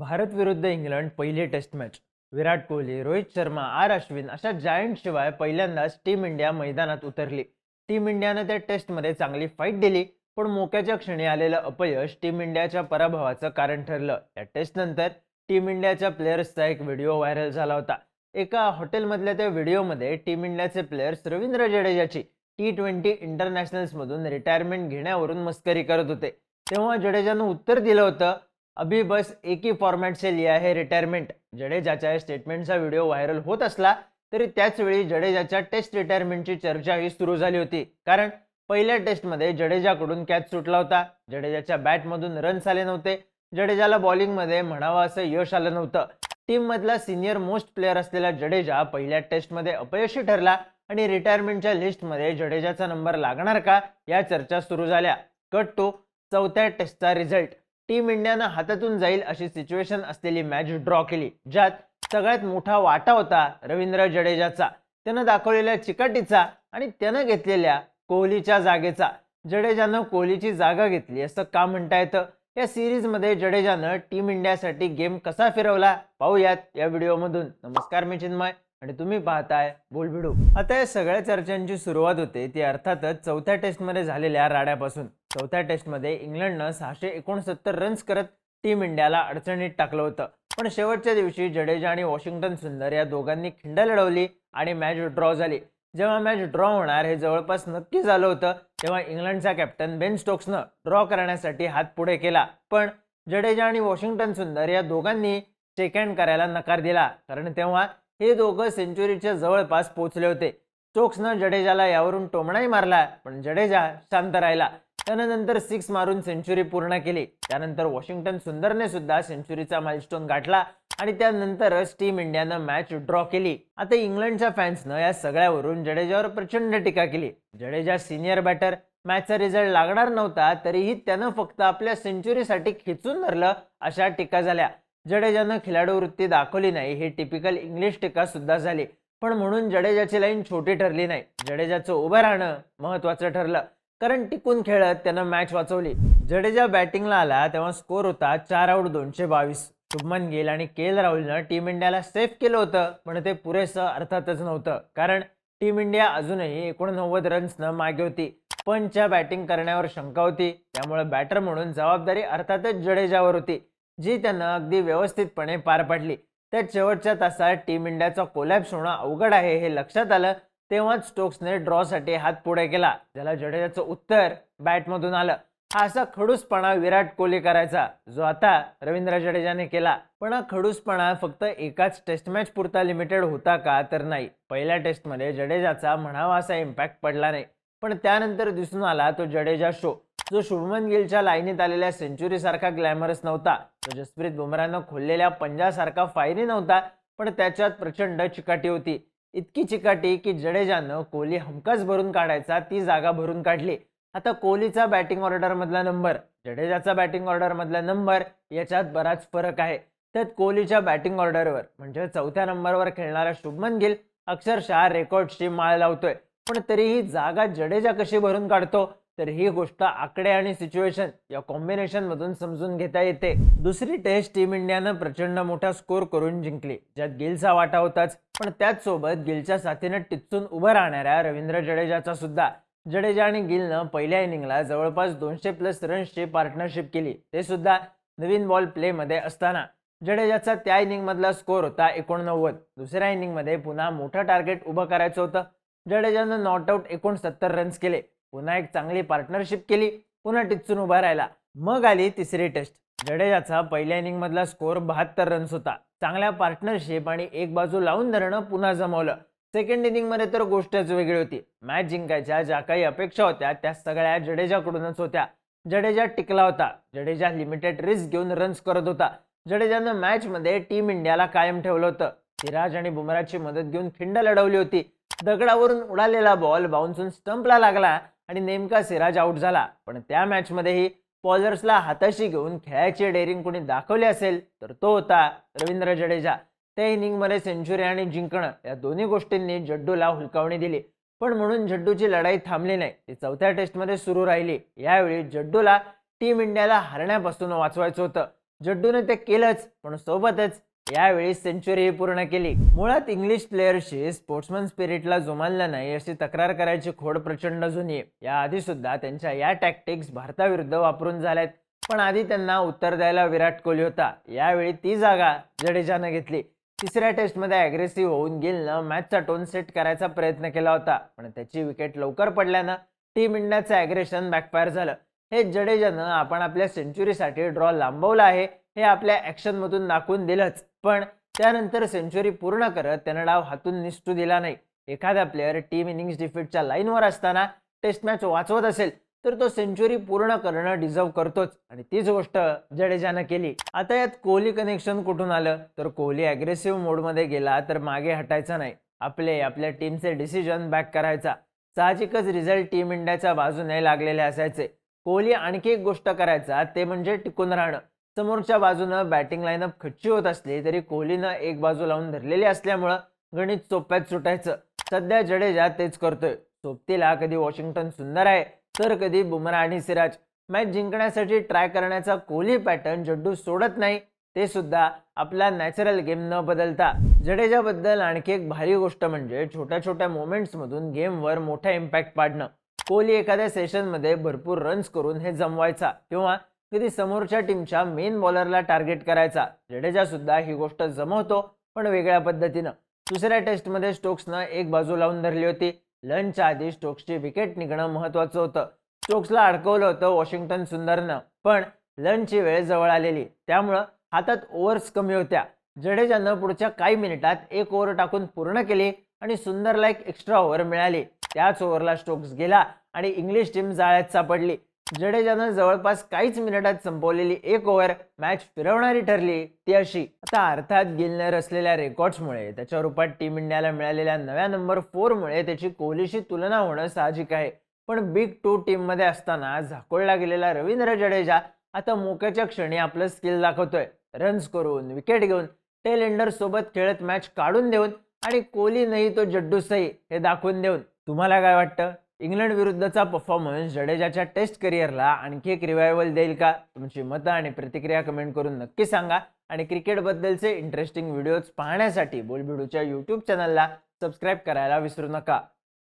भारत विरुद्ध इंग्लंड पहिली test match Virat Kohli Rohit Sharma R Ashwin अशा जायंट शिवाय पहिल्यांदाच टीम इंडिया मैदानात उतरली. टीम इंडियानं त्या टेस्टमध्ये चांगली फाईट दिली पण मोक्याच्या क्षणी आलेलं अपयश टीम इंडियाच्या पराभवाचं कारण ठरलं. या टेस्टनंतर टीम इंडियाच्या प्लेयर्सचा एक व्हिडिओ व्हायरल झाला होता. एका हॉटेलमधल्या त्या व्हिडिओमध्ये टीम इंडियाचे प्लेयर्स रवींद्र जडेजाची टी ट्वेंटी इंटरनॅशनल्समधून रिटायरमेंट घेण्यावरून मस्करी करत होते. तेव्हा जडेजानं उत्तर दिलं होतं अभी बस एक ही फॉर्मॅट से लिया आहे रिटायरमेंट जडेजाच्या स्टेटमेंटचा व्हिडिओ व्हायरल होत असला तरी त्याच वेळी जडेजाच्या टेस्ट रिटायरमेंटची चर्चाही सुरू झाली होती. कारण पहिल्या टेस्टमध्ये जडेजाकडून कॅच सुटला होता. जडेजाच्या बॅटमधून रन्स आले नव्हते. जडेजाला बॉलिंगमध्ये म्हणावं असं यश आलं नव्हतं. टीममधला सिनियर मोस्ट प्लेअर असलेला जडेजा पहिल्या टेस्टमध्ये अपयशी ठरला आणि रिटायरमेंटच्या लिस्टमध्ये जडेजाचा नंबर लागणार का या चर्चा सुरू झाल्या. कट टू चौथ्या टेस्टचा रिझल्ट टीम इंडियानं हातातून जाईल अशी सिच्युएशन असलेली मॅच ड्रॉ केली ज्यात सगळ्यात मोठा वाटा होता रवींद्र जडेजाचा. त्यानं दाखवलेल्या चिकाटीचा आणि त्यानं घेतलेल्या कोहलीच्या जागेचा. जडेजानं कोहलीची जागा घेतली असं का म्हणता येतं? या सिरीजमध्ये जडेजानं टीम इंडियासाठी गेम कसा फिरवला? पाहूयात या व्हिडिओमधून. नमस्कार मी चिन्मय आणि तुम्ही पाहताय बोलबिडू. आता या सगळ्या चर्चांची सुरुवात होते ती अर्थातच चौथ्या टेस्टमध्ये झालेल्या राड्यापासून. चौथ्या टेस्टमध्ये इंग्लंडनं सहाशे एकोणसत्तर रन्स करत टीम इंडियाला अडचणीत टाकलं होतं. पण शेवटच्या दिवशी जडेजा आणि वॉशिंग्टन सुंदर या दोघांनी खिंड लढवली आणि मॅच ड्रॉ झाली. जेव्हा मॅच ड्रॉ होणार हे जवळपास नक्की झालं होतं तेव्हा इंग्लंडचा कॅप्टन बेन स्टोक्सनं ड्रॉ करण्यासाठी हात पुढे केला. पण जडेजा आणि वॉशिंग्टन सुंदर या दोघांनी चेक हँड करायला नकार दिला कारण तेव्हा हे दोघं सेंचुरीच्या जवळपास पोहोचले होते. स्टोक्सनं जडेजाला यावरून टोमणाही मारला पण जडेजा शांत राहिला. त्यानंतर सिक्स मारून सेंचुरी पूर्ण केली. त्यानंतर वॉशिंग्टन सुंदरने सुद्धा सेंचुरीचा माइलस्टोन गाठला आणि त्यानंतरच टीम इंडियानं मॅच ड्रॉ केली. आता इंग्लंडच्या फॅन्सनं या सगळ्यावरून जडेजावर प्रचंड टीका केली. जडेजा सिनियर बॅटर मॅचचा रिझल्ट लागणार नव्हता तरीही त्यानं फक्त आपल्या सेंचुरीसाठी खिचून धरलं अशा टीका झाल्या. जडेजानं खिलाडू वृत्ती दाखवली नाही ही टिपिकल इंग्लिश टीका सुद्धा झाली. पण म्हणून जडेजाची लाईन छोटी ठरली नाही. जडेजाचं उभं राहणं महत्वाचं ठरलं. कारण टिकून खेळत त्यानं मॅच वाचवली. जडेजा बॅटिंगला आला तेव्हा स्कोर होता चार आऊट दोनशे बावीस. शुभमन गिल आणि के एल राहुलनं टीम इंडियाला सेफ केलं होतं पण ते पुरेसं अर्थातच नव्हतं. कारण टीम इंडिया अजूनही एकोणनव्वद रन्सनं मागे होती. पंचच्या बॅटिंग करण्यावर शंका होती. त्यामुळे बॅटर म्हणून जबाबदारी अर्थातच जडेजावर होती जी त्यानं अगदी व्यवस्थितपणे पार पाडली. त्या शेवटच्या तासात टीम इंडियाचा कोलॅप्स होणं अवघड आहे हे लक्षात आलं. तेव्हाच स्टोक्सने ड्रॉसाठी हात पुढे केला ज्याला जडेजाचं उत्तर बॅटमधून आलं. हा असा खडूसपणा विराट कोहली करायचा जो आता रवींद्र जडेजाने केला. पण हा खडूसपणा फक्त एकाच टेस्ट मॅच पुरता लिमिटेड होता का तर नाही. पहिल्या टेस्टमध्ये जडेजाचा म्हणावा असा इम्पॅक्ट पडला नाही. पण त्यानंतर दिसून आला तो जडेजा शो जो शुभमन गिलच्या लाईनीत आलेल्या सेंचुरीसारखा ग्लॅमरस नव्हता. तो जसप्रीत बुमरानं खोललेल्या पंजासारखा फायरी नव्हता पण त्याच्यात प्रचंड चिकाटी होती. इतकी चिकाटी की जडेजानं कोहली हमखास भरून काढायचा ती जागा भरून काढली. आता कोहलीचा बॅटिंग ऑर्डर मधला नंबर जडेजाचा बॅटिंग ऑर्डर मधला नंबर याच्यात बराच फरक आहे. त्यात कोहलीच्या बॅटिंग ऑर्डरवर म्हणजे चौथ्या नंबरवर खेळणारा शुभमन गिल अक्षरशः रेकॉर्डची माळ लावतोय. पण तरीही जागा जडेजा कशी भरून काढतो? तर ही गोष्ट आकडे आणि सिच्युएशन या कॉम्बिनेशन मधून समजून घेता येते. दुसरी टेस्ट टीम इंडियानं प्रचंड मोठा स्कोर करून जिंकली. ज्यात गिलचा वाटा होताच पण त्याच सोबत गिलच्या साथीनं टिचून उभं राहणाऱ्या रवींद्र जडेजाचा सुद्धा. जडेजा आणि गिलनं पहिल्या इनिंगला जवळपास दोनशे प्लस रन्सची पार्टनरशिप केली. ते सुद्धा नवीन बॉल प्लेमध्ये असताना. जडेजाचा त्या इनिंग मधला स्कोर होता एकोणनव्वद. दुसऱ्या इनिंगमध्ये पुन्हा मोठं टार्गेट उभं करायचं होतं. जडेजानं नॉट आऊट एकोणसत्तर रन्स केले. पुन्हा एक चांगली पार्टनरशिप केली पुन्हा टिचून उभा राहिला. मग आली तिसरी टेस्ट जडेजाचा पहिल्या इनिंग मधला स्कोर बहात्तर रन्स होता. चांगल्या पार्टनरशिप आणि एक बाजू लावून धरणं पुन्हा जमवलं. सेकंड इनिंगमध्ये तर गोष्टच वेगळी होती. मॅच जिंकायच्या ज्या काही अपेक्षा होत्या त्या सगळ्या जडेजाकडूनच होत्या. जडेजा टिकला होता. जडेजा लिमिटेड रिस्क घेऊन रन्स करत होता. जडेजानं मॅच मध्ये टीम इंडियाला कायम ठेवलं होतं. सिराज आणि बुमराची मदत घेऊन खिंड लढवली होती. दगडावरून उडालेला बॉल बाउन्सून स्टंपला लागला. आणि नेमका सिराज आऊट झाला. पण त्या मॅचमध्येही बॉलर्सला हाताशी घेऊन खेळायची डेअरिंग कोणी दाखवली असेल तर तो होता रवींद्र जडेजा. त्या इनिंगमध्ये सेंचुरी आणि जिंकणं या दोन्ही गोष्टींनी जड्डूला हुलकावणी दिली. पण म्हणून जड्डूची लढाई थांबली नाही. ती चौथ्या टेस्टमध्ये सुरू राहिली. यावेळी जड्डूला टीम इंडियाला हरण्यापासून वाचवायचं होतं. जड्डूने ते केलंच पण सोबतच यावेळी सेंचुरी पूर्ण केली. मुळात इंग्लिश प्लेयरशी स्पोर्ट्समन स्पिरिटला जुमानला नाही अशी तक्रार करायची खोड प्रचंड जुनी. आहे याआधी सुद्धा त्यांच्या या टॅक्टिक्स भारताविरुद्ध वापरून झाल्यात. पण आधी त्यांना उत्तर द्यायला विराट कोहली होता. यावेळी ती जागा जडेजानं घेतली. तिसऱ्या टेस्टमध्ये अग्रेसिव्ह होऊन गिलनं मॅचचा टोन सेट करायचा प्रयत्न केला होता. पण त्याची विकेट लवकर पडल्यानं टीम इंडियाचं अग्रेशन बॅकफायर झालं. हे जडेजानं आपण आपल्या सेंचुरीसाठी ड्रॉ लांबवला आहे. हे आपल्या ॲक्शनमधून दाखवून दिलंच. पण त्यानंतर सेंचुरी पूर्ण करत त्यानं डाव हातून निसटू दिला नाही. एखादा प्लेअर टीम इनिंग्स डिफीटच्या लाईनवर असताना टेस्ट मॅच वाचवत असेल तर तो सेंचुरी पूर्ण करणं डिझर्व करतोच. आणि तीच गोष्ट जडेजानं केली. आता यात कोहली कनेक्शन कुठून आलं? तर कोहली अग्रेसिव्ह मोडमध्ये गेला तर मागे हटायचा नाही. आपले आपल्या टीमचे डिसिजन बॅक करायचा. साहजिकच रिझल्ट टीम इंडियाच्या बाजूने लागलेले असायचे. कोहली आणखी एक गोष्ट करायचा ते म्हणजे टिकून राहणं. समोरच्या बाजूनं बॅटिंग लाईनअप खच्ची होत असली तरी कोहलीनं एक बाजू लावून धरलेली असल्यामुळं गणित सोप्यात सुटायचं. सध्या जडेजा तेच करतोय. सोबतीला कधी वॉशिंग्टन सुंदर आहे तर कधी बुमरा आणि सिराज. मॅच जिंकण्यासाठी ट्राय करण्याचा कोहली पॅटर्न जड्डू सोडत नाही ते सुद्धा आपला नॅचरल गेम न बदलता. जडेजाबद्दल आणखी एक भारी गोष्ट म्हणजे छोट्या छोट्या मोमेंट्समधून गेमवर मोठा इम्पॅक्ट पाडणं. कोहली एखाद्या सेशनमध्ये भरपूर रन्स करून हे जमवायचा किंवा कधी समोरच्या टीमच्या मेन बॉलरला टार्गेट करायचा. जडेजा सुद्धा ही गोष्ट जमवतो पण वेगळ्या पद्धतीनं. दुसऱ्या टेस्टमध्ये स्टोक्सनं एक बाजू लावून धरली होती. लंचच्या आधी स्टोक्सची विकेट निघणं महत्वाचं होतं. स्टोक्सला अडकवलं होतं वॉशिंग्टन सुंदरनं पण लंचची वेळ जवळ आलेली. त्यामुळं हातात ओव्हर्स कमी होत्या. जडेजानं पुढच्या काही मिनिटात एक ओव्हर टाकून पूर्ण केली आणि सुंदरला एक एक्स्ट्रा ओव्हर मिळाली. त्याच ओव्हरला स्टोक्स गेला आणि इंग्लिश टीम जाळ्यात सापडली. जडेजानं जवळपास काहीच मिनिटात संपवलेली एक ओव्हर मॅच फिरवणारी ठरली ती अशी. आता अर्थात गिलने रचलेल्या रेकॉर्ड्समुळे त्याच्या रूपात टीम इंडियाला मिळालेल्या नव्या नंबर फोरमुळे त्याची कोहलीशी तुलना होणं साहजिक आहे. पण बिग टू टीममध्ये असताना झाकोळला गेलेला रवींद्र जडेजा आता मोक्याच्या क्षणी आपलं स्किल दाखवतोय. रन्स करून विकेट घेऊन टेल एंडर सोबत खेळत मॅच काढून देऊन आणि कोहली नाही तो जड्डू सही हे दाखवून देऊन. तुम्हाला काय वाटतं? इंग्लंड विरुद्धचा परफॉर्मन्स जडेजाच्या टेस्ट करिअरला आणखी एक रिवायवल देईल का? तुमची मतं आणि प्रतिक्रिया कमेंट करून नक्की सांगा. आणि क्रिकेटबद्दलचे इंटरेस्टिंग व्हिडिओज पाहण्यासाठी बोलबिडूच्या यूट्यूब चॅनलला सबस्क्राईब करायला विसरू नका.